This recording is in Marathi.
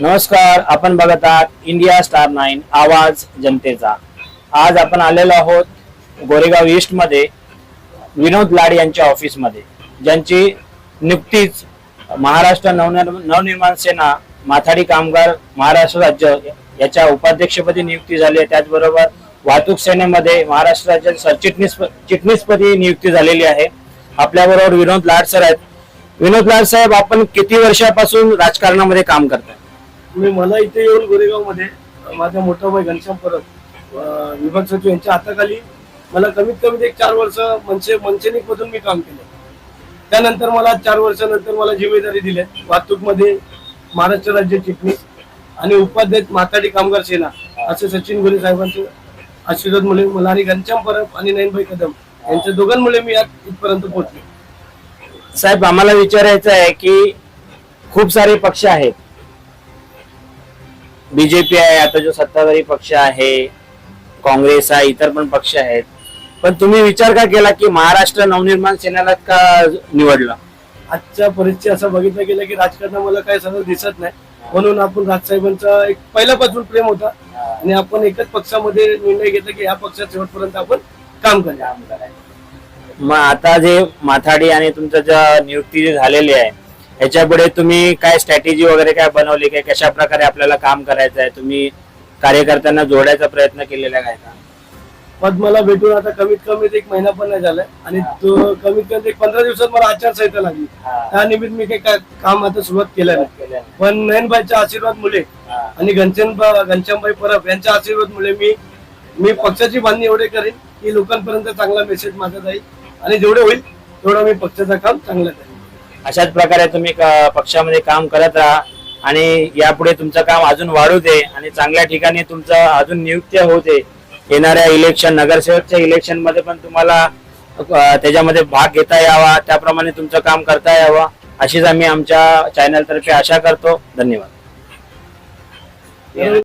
नमस्कार आपण बघत आहात इंडिया स्टार नाईन आवाज जनतेचा. आज आपण आलेलो आहोत गोरेगाव ईस्टमध्ये विनोद लाड यांच्या ऑफिसमध्ये ज्यांची नुकतीच महाराष्ट्र नवनिर्म नवनिर्माण सेना माथाडी कामगार महाराष्ट्र राज्य याच्या उपाध्यक्षपदी नियुक्ती झाली आहे. त्याचबरोबर वाहतूक सेनेमध्ये महाराष्ट्र राज्यात सरचिटणीस चिटणीसपदी नियुक्ती झालेली आहे. आपल्याबरोबर विनोद लाड सर आहेत. विनोद लाड साहेब आपण किती वर्षापासून राजकारणामध्ये काम करताय? मी मला इथे येऊन गोरेगावमध्ये माझा मोठा भाई घनश्याम परब विभाग सचिव यांच्या हाताखाली मला कमीत कमी एक चार वर्ष मनसे मनसेनिक मधून मी काम केलं. त्यानंतर मला चार वर्षानंतर मला जिम्मेदारी दिली. वाहतूकमध्ये महाराष्ट्र राज्य चिटणीस आणि उपाध्यक्ष माथाडी कामगार सेना असे सचिन गोरे साहेबांचे आशीर्वाद मुले मला आणि घनश्याम परब आणि नयनभाई कदम यांच्या दोघांमुळे मी आज इथपर्यंत पोहोचले. साहेब आम्हाला विचारायचं आहे की खूप सारे पक्ष आहेत. बीजेपी आहे आता जो सत्ताधारी पक्ष आहे काँग्रेस आहे इतर पण पक्ष आहेत. पण तुम्ही विचार का केला की महाराष्ट्र नवनिर्माण सेनेला का निवडलं? आजच्या परिस्थिती असं बघितलं गेलं की राजकारण मला काय सगळं दिसत नाही. म्हणून आपण राजसाहेबांचा एक पहिल्यापासून प्रेम होता. आणि आपण एकच पक्षामध्ये निर्णय घेतला की या पक्षात शेवटपर्यंत आपण काम करूया. मग आता जे माथाडी आणि तुमचं ज्या नियुक्ती जी झालेली आहे ह्याच्यापुढे तुम्ही काय स्ट्रॅटेजी वगैरे काय बनवली? काय कशा प्रकारे आपल्याला काम करायचं आहे तुम्ही कार्यकर्त्यांना जोडायचा प्रयत्न केलेला काय का? पद मला भेटून आता कमीत कमी एक महिना पण नाही झालाय. आणि तो कमीत कमी एक पंधरा दिवसात मला आचारसंहिता लागली. त्या निमित्त मी काही काम आता सुरुवात केलं नाही. पण नयनबाईच्या आशीर्वाद मुळे आणि घनश्याम घनश्यामबाई परब यांच्या आशीर्वाद मुळे मी मी पक्षाची बांधणी एवढे करेन की लोकांपर्यंत चांगला मेसेज माझा जाईल. आणि जेवढे होईल तेवढं मी पक्षाचं काम चांगलं करेन. अशाच प्रकारे तुम्ही पक्षामध्ये काम करत राहा आणि यापुढे तुमचं काम अजून वाढू दे आणि चांगल्या ठिकाणी तुमचं अजून नियुक्ती दे येणाऱ्या इलेक्शन नगरसेवकच्या इलेक्शनमध्ये पण तुम्हाला त्याच्यामध्ये भाग घेता यावा त्याप्रमाणे तुमचं काम करता यावं अशीच आम्ही आमच्या चॅनलतर्फे आशा करतो. धन्यवाद.